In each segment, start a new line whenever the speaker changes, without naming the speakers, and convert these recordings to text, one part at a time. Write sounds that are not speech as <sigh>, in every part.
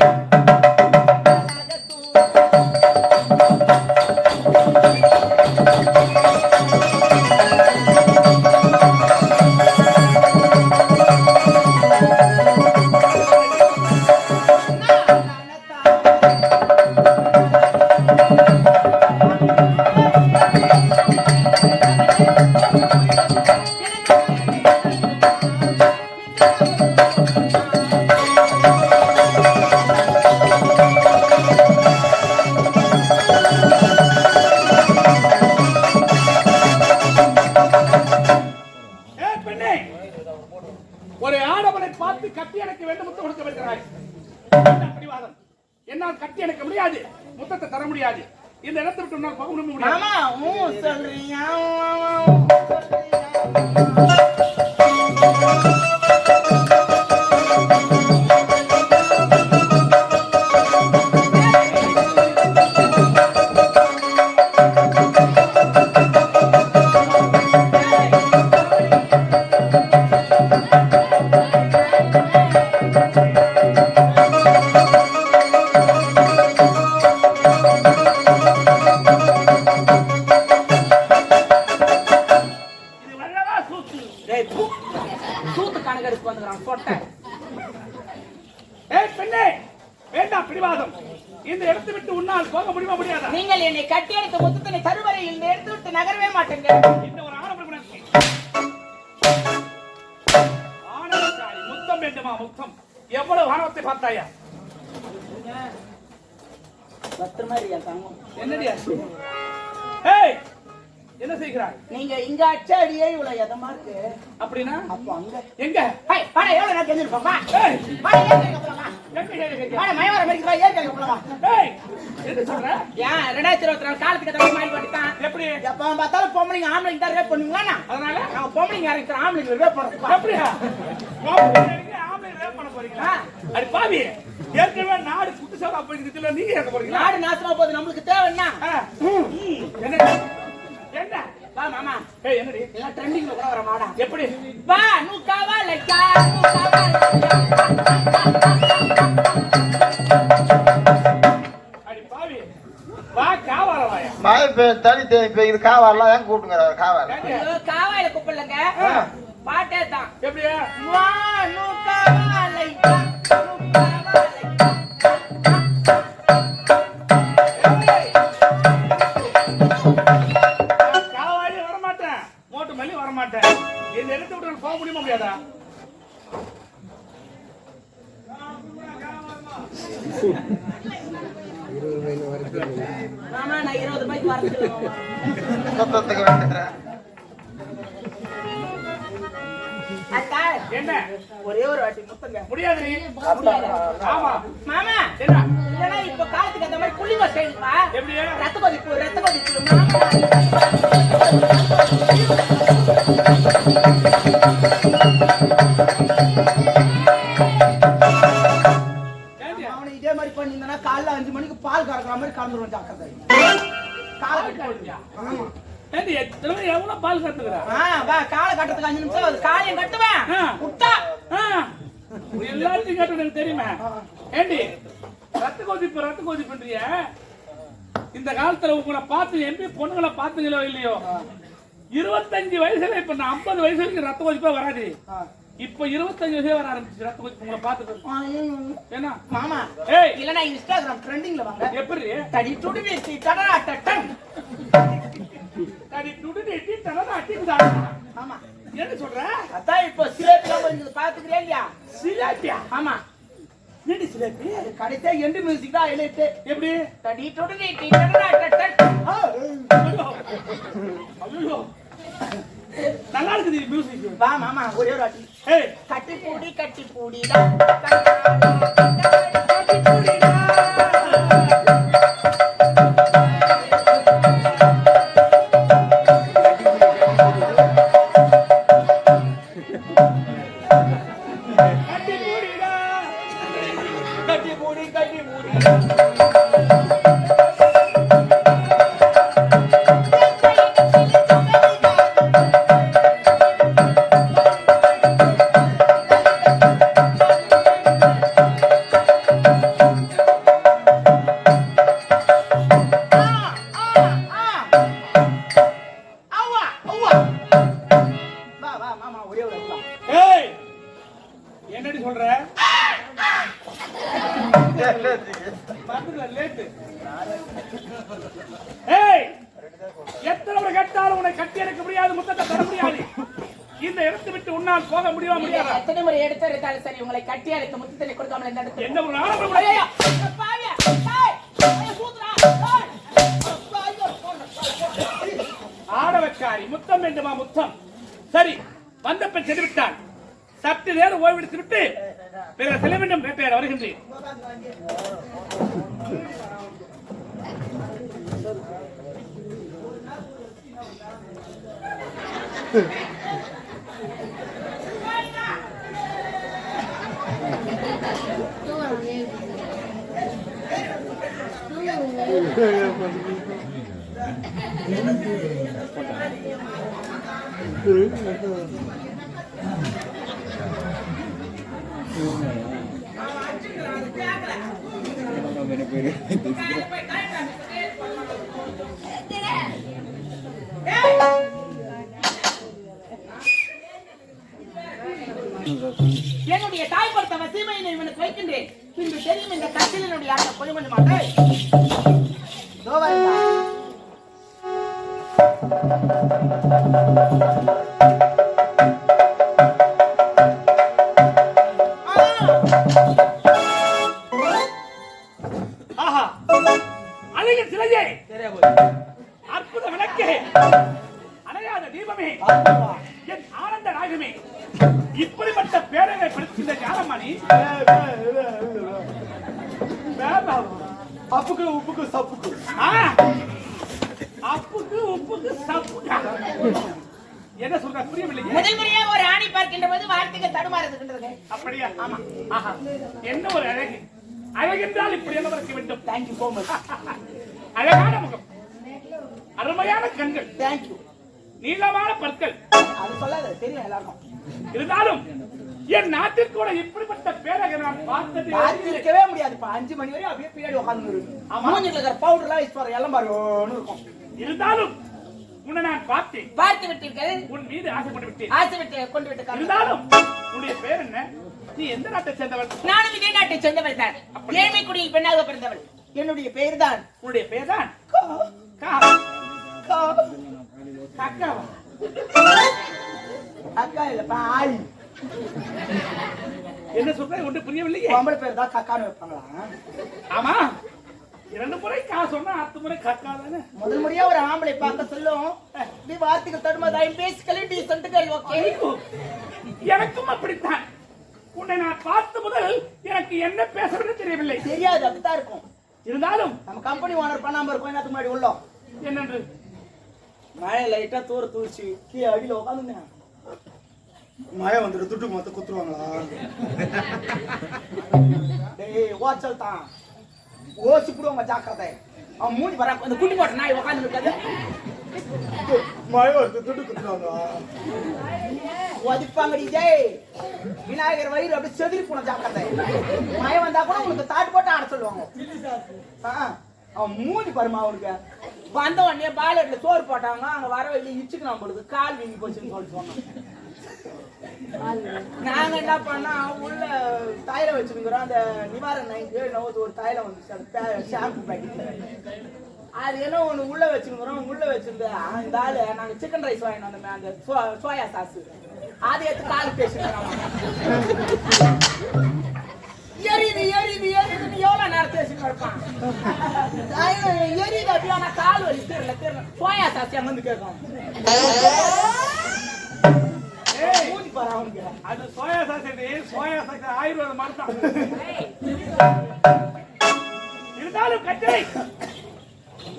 Thank you. கட்டி வேண்டும் முத்தம் கொடுக்க வருகிறாய் பிடிவாதம்? என்னால் கட்டி எடுக்க முடியாது முத்தத்தை தர முடியாது. இந்த இடத்தை விட்டு உன்னால் போக முடியாது ஏ பெண்ணே! வேண்டாம் பிடிவாதம். இந்த இடத்தை விட்டு உன்னால் போக முடியுமா முடியாதா?
நீங்கள் என்னை கட்டி எடுத்த முத்தத்தினை தருவரையில் இந்த எடுத்து விட்டு நகரவே மாட்டேங்க
இந்த ஒரு ஆடவன் உனக்கு ஆணவக்காரி முத்தம் வேண்டுமா முத்தம்? எவ்வளவு ஆணவத்தை பார்த்தாயா?
பத்திரமா இருக்கியா தங்கம்?
என்னடி அது? ஏய் என்ன செய்கிறாய்?
நீங்க இங்க அச்ச அடியே இவ்வளவு எதமா இருக்கு
அப்படின்னா?
அப்போ அங்க.
எங்க?
வாடா, எவ்வளவு நேரம் தெரிஞ்சிருப்போம், வா. வாடா, ஏறுங்க போலாமா? வாடா, மயவரம் போலாமா?
என்ன சொல்ற?
ஏன், ரெண்டாயிரத்தி இருபத்தி நாலு காலத்துக்கு ஏத்த மாதிரி.
எப்படி?
எப்ப பார்த்தாலும் பொம்பளைங்க ஆம்பளைங்க தான் பண்ணுவீங்களா?
அதனால?
நாங்க பொம்பளைங்க இறக்கிற ஆம்பளைங்க rape பண்றோம்.
எப்படியா ஆம்பளை ஆம்பளை ரேப் பண்ண போறீங்களா? அடி பாவி. ஏற்கனவே நாடு குத்து சவரா போயிருக்குதுல நீங்க ஏற்க போறீங்களா?
நாடு நாசமா போகுது நம்மளுக்கு தேவை என்ன.
என்ன?
மாமா.
ஏய் என்னடி?
எல்லாம் ட்ரெண்டிங்ல கூட வர மாடா.
எப்படி?
வா நூ காவாலைக்கா நூ காவாலைக்கா
அடி பாவி. வா காவால வாயா.
மழை பெய்யும் தனி தேங்கி பெய்யுது காவாலாம் ஏன் கூப்பிட்டுங்கிறாரு காவால்?
ஐயோ, காவாயில கூப்பிடலங்க. பாட்டே தான்.
எப்படியா?
வா நூ காவாலைக்கா நூ ஒரே ஒரு வாட்டி முத்தங்க.
முடியாது. ஆமா.
மாமா இப்ப காலத்துக்கு அந்த மாதிரி புள்ளிங்க செய்யுங்களா
எப்படி
ரத்த கொதிப்பு ரத்த கொதிப்பு. மாமா கறக்குற ஜாக்கிரதை ஆமா
எத்தனை எவ்வளவு பால் கத்துக்கிறா
வா காலை கட்டுறதுக்கு அஞ்சு நிமிஷம் ஆகுது காலையும் கட்டுவேன்
ஆ.
விட்டா
எல்லாத்தையும் கேட்டு எனக்கு தெரியுமே ஏண்டி ரத்த கொதிப்பு ரத்த கொதிப்புன்றிய இந்த காலத்துல உங்களை பார்த்து எம்பி பொண்ணுங்களை பார்த்துங்களோ இல்லையோ இருபத்தஞ்சு வயசுல இப்ப நான் ஐம்பது வயசு வரைக்கும் ரத்த கொதிப்பா வராது இப்ப இருபத்தஞ்சு வயசே வர ஆரம்பிச்சு ரத்த கொதிப்பு உங்களை ஏன்னா?
மாமா
ஏய்.
இல்லனா இன்ஸ்டாகிராம் ட்ரெண்டிங்ல வாங்க.
எப்படி?
தடி துடி தடா டட்டன்.
துடு தலை அட்டிக்குதா
ஆமா
என்ன சொல்ற?
அதான் இப்போ சிலேபிலாம் கொஞ்சம் பாத்துக்கிறே இல்லையா?
சிலாப்பியா
ஆமா. அது கடைசியா எண்டு மியூசிக் தான் ஹைலைட்
எப்படி?
தடி துடி தடா டட்டன்.
ஐயோ. நல்லா இருக்குது மியூசிக்
வா மாமா ஒரே ஒரு வாட்டி. கட்டி பூடி கட்டி பூடிடா
ஒரே ஒரு
அண்ணா
ஏய் என்னடி சொல்ற? எத்தனை கேட்டாலும் உன்னை கட்டி எடுக்க முடியாது முத்தத்தை தர இந்த இடத்தை விட்டு உன்னால் போக முடியுமா முடியாது?
எத்தனை முறை எடுத்து எடுத்தாலும் சரி உங்களை கட்டி அழைத்து முத்தத்தில் கொடுக்காமல் இந்த இடத்துல
என்ன ஒரு ஆரம்பம் ஆடவக்காரி முத்தம் வேண்டுமா முத்தம்? சரி வந்த சென்றுவிட்டான் சற்று நேரம் ஓய்வெடுத்து விட்டு பிறகு செலவினம் வேட்டையாட வருகின்றேன். <laughs>
என்னுடைய தாய் கொடுத்த வசீமையினை இவனுக்கு வைக்கின்றேன். பின்பு தெரியும் இந்த கட்டிலினுடைய அந்த கொஞ்சமாக
இதோ
அற்புத விளக்கே. அணையாத தீபமே. என் ஆனந்த ராகமே. இப்படிப்பட்ட பேரவை படுத்துகின்ற ஞானமணி
அப்புக்கு உப்புக்கு சப்புக்கு.
அப்புக்கு உப்புக்கு சப்புக்கா? என்ன சொல்ற? புரியவில்லையே.
முதல் முறையாக ஒரு ஆணை பார்க்கின்ற போது வார்த்தைகள் தடுமாறுகின்றது
அப்படியா? ஆமா. ஆஹா. என்ன ஒரு அழகு. அழகென்றால் இப்படி என்ன இருக்க வேண்டும்?
தேங்க்யூ சோ மச்
அழகான முகம். அருமையான கண்கள்.
தேங்க்யூ
நீளமான பற்கள்.
அது சொல்லாத தெரியும் எல்லாருக்கும்.
இருந்தாலும் என் நாட்டிற்கு கூட இப்படிப்பட்ட பேரக நான் பார்த்தது
பார்த்திருக்கவே முடியாதுப்பா. அஞ்சு மணி வரையும் அப்படியே பின்னாடி உட்காந்து மூஞ்சில இருக்கிற பவுடர் எல்லாம் வச்சு பாரு. எல்லாம் இருக்கும்.
இருந்தாலும் உன்னை நான் பார்த்தேன்.
பார்த்து விட்டீர்கள்.
உன் மீது ஆசைப்பட்டு விட்டேன்.
ஆசை விட்டு கொண்டு விட்டு.
இருந்தாலும் உன்னுடைய பேர் என்ன? நீ எந்த நாட்டை சேர்ந்தவள்?
நானும் இதே நாட்டை சேர்ந்தவள் தான். ஏழ்மை குடியில் பெண்ணாக பிறந்தவள்.
என்னுடைய பெயர் தான்
உன்னுடைய பேர் தான் அக்காவா?
அக்கா இல்லப்பா ஆய்.
என்ன சொல்ற? ஒன்று புரியவில்லையே.
பொம்பளை பேர் தான் கக்கான்னு வைப்பாங்களா?
ஆமா. இரண்டு முறை கா சொன்னா அத்து முறை கக்கா தானே
முதல் முறையா ஒரு ஆம்பளை பார்க்க சொல்லும். இப்படி வார்த்தைகள் தடுமாது ஐம் பேசிக்கலி டீசென்ட்டுகள் ஓகே
ஐயோ, எனக்கும் அப்படித்தான். உன்னை நான் பார்த்த முதல் எனக்கு என்ன பேசுறது தெரியவில்லை.
தெரியாது அப்படித்தான் இருக்கும்.
இருந்தாலும்
நம்ம கம்பெனி ஓனர் பண்ணாம இருக்கும் என்னத்துக்கு முன்னாடி உள்ளோம்?
என்னென்று?
மழை லைட்டா தூர தூரிச்சு கீழே அடியில உட்காந்துங்க மழை வந்துட்டு துட்டு மொத்த குத்துருவாங்களா? டேய் ஓச்சல் தான். ஓசி புடுவாங்க ஜாக்கிரதை. அவன் மூடி வர
அந்த குட்டி போட்ட நாய் உட்கார்ந்து இருக்காது
மழை வருது ஒதிப்பாங்கடி ஜெய் விநாயகர் வயிறு அப்படியே செதிரி போன ஜாக்கிரதை. மழை வந்தா கூட உங்களுக்கு தாட்டு போட்டு ஆட சொல்லுவாங்க. அவன் மூடி பாருமா அவனுக்கு.
வந்த உடனே பாலட்ல சோறு போட்டாங்க அங்க வர வெளியே இச்சுக்கு நான் போடுது கால் வீங்கி போச்சுன்னு சொல்லிட்டு சொன்னோம் நாங்க என்ன பண்ணா உள்ள தாயில வச்சிருக்கிறோம். அந்த நிவாரண நைட்டு நோத்து ஒரு தாயில வந்துச்சு. அந்த ஷாம்பு பாக்கெட்ல அது என்ன ஒண்ணு உள்ள வச்சிருக்கிறோம். உள்ள வச்சிருந்த அந்த ஆளு நாங்க சிக்கன் ரைஸ் வாங்கிட்டு வந்தோமே அந்த சோ- சோயா சாஸ் அதை எடுத்து கால் பேசிக்கிறோம் எரியுது எரியுது எரியுதுன்னு எவ்வளவு நேரம் பேசிட்டு இருப்பான்? தைலம் எரியுது அப்படியே ஆனா கால் வலி தெரியல தெரியல. சோயா சாஸ் எங்க வந்து கேட்கும்?
அது சோயா சாஸ் இது சோயா சாஸ் ஆயுர்வேத மருந்தான் இருந்தாலும் கட்டளை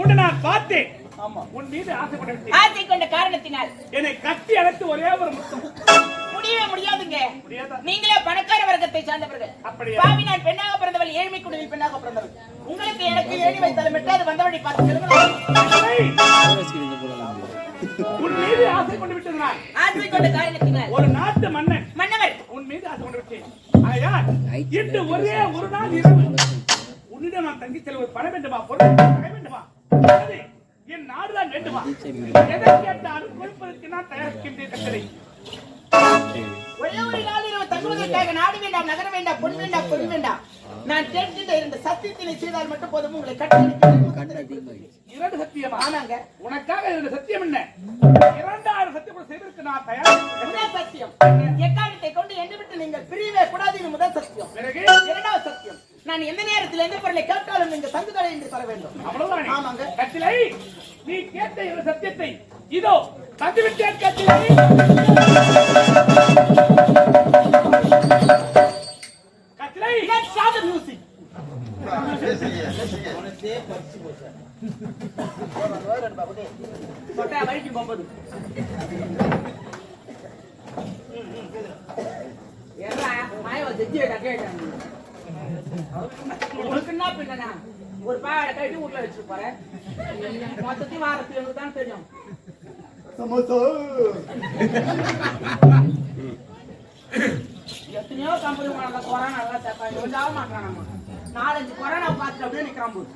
உன்னை நான் பார்த்தேன்.
ஆமா.
உன் மீது ஆசைப்பட்டு விட்டேன்
ஆசை கொண்ட காரணத்தினால்.
என்னை கட்டி அழைத்து ஒரே ஒரு முத்தம்.
முடியவே முடியாதுங்க.
முடியாதா?
நீங்களே பணக்கார வர்க்கத்தை சார்ந்தவர்கள்.
அப்படியா?
பாவி நான் பெண்ணாக பிறந்தவள் ஏழ்மை குடியில் பெண்ணாக பிறந்தவள். உங்களுக்கு எனக்கு ஏணி வைத்தாலும் விட்டாது வந்த வழி பார்த்து
உன் மீது ஆசை கொண்டு விட்டது நான்.
ஆசை கொண்ட காரணத்தினால்
ஒரு நாட்டு மன்னன்
மன்னவர்
உன் மீது ஆசை கொண்டு விட்டேன். ஆகையால் இன்று ஒரே ஒரு நாள் இரவு உன்னிடம் நான் தங்கி செல்வது பணம் வேண்டுமா? பொருள் பணம் வேண்டுமா? என் நாடுதான் வேண்டுமா? எதை கேட்டாலும் கொடுப்பதற்கு நான் தயாரிக்கின்றேன் கட்டளை
ஒரே ஒரு நாள் இரவு தங்குவதற்காக நாடு வேண்டாம் நகர வேண்டாம் பொன் வேண்டாம் பொன் வேண்டாம். நான் கேட்கின்ற இந்த சத்தியத்தினை செய்தால் மட்டும் போதும் உங்களை கட்டி
இரண்டு சத்தியமா?
ஆமாங்க.
உனக்காக இரண்டு சத்தியம் என்ன? இரண்டாயிரம் சத்தியம் செய்திருக்கு நான் தயார்
முதல் சத்தியம்? எக்காரணத்தை கொண்டு என்னை விட்டு நீங்கள் பிரியவே கூடாது முதல் சத்தியம்.
பிறகு?
இரண்டாவது சத்தியம். நான் எந்த நேரத்தில் எந்த பொருளை கேட்டாலும் நீங்க தங்குதலை என்று தர வேண்டும்.
அவ்வளவுதானே?
ஆமாங்க.
கட்டிலை நீ கேட்ட இந்த சத்தியத்தை இதோ தந்துவிட்டேன் கட்டிலை.
Let's start the music. ஒரு பாவாடை கட்டி வீட்டுல வச்சு போறேன் மொத்தத்தையும் வாரத்துக்கு எனக்கு தான் தெரியும். எத்தனையோ கம்பெனி நல்லா கொரோனா எல்லாம் சேர்ப்பாங்க கொஞ்சம் மாட்டாங்க நாலஞ்சு கொரோனா பார்த்துட்டு அப்படியே நிக்கிறான் போது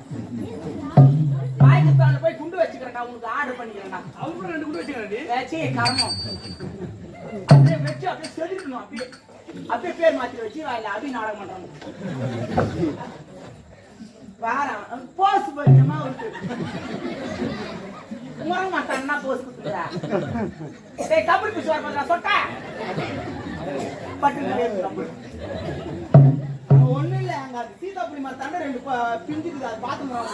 பாகிஸ்தான்ல போய் குண்டு வச்சுக்கிறேன்டா உனக்கு ஆர்டர் பண்ணிக்கிறேன்டா.
அவங்களும் ரெண்டு கூட வச்சுக்கிறேன்
வச்சு கர்மம். அப்படியே வச்சு அப்படியே செதுக்கணும் அப்படியே. அப்படியே பேர் மாத்தி வச்சு அதுல அபி நாடகம் பண்றாங்க. வாரம் போஸ் பண்ணியமா இருக்கு உமர மாட்டான்னா போஸ் குத்துறா டேய் கபடி பிசுவார் பண்றா சொட்டா பட்டு ஒண்ணு இல்ல அங்க சீதாபுரி தண்டை ரெண்டு பிஞ்சுக்குது அது பாத்துக்கலாம்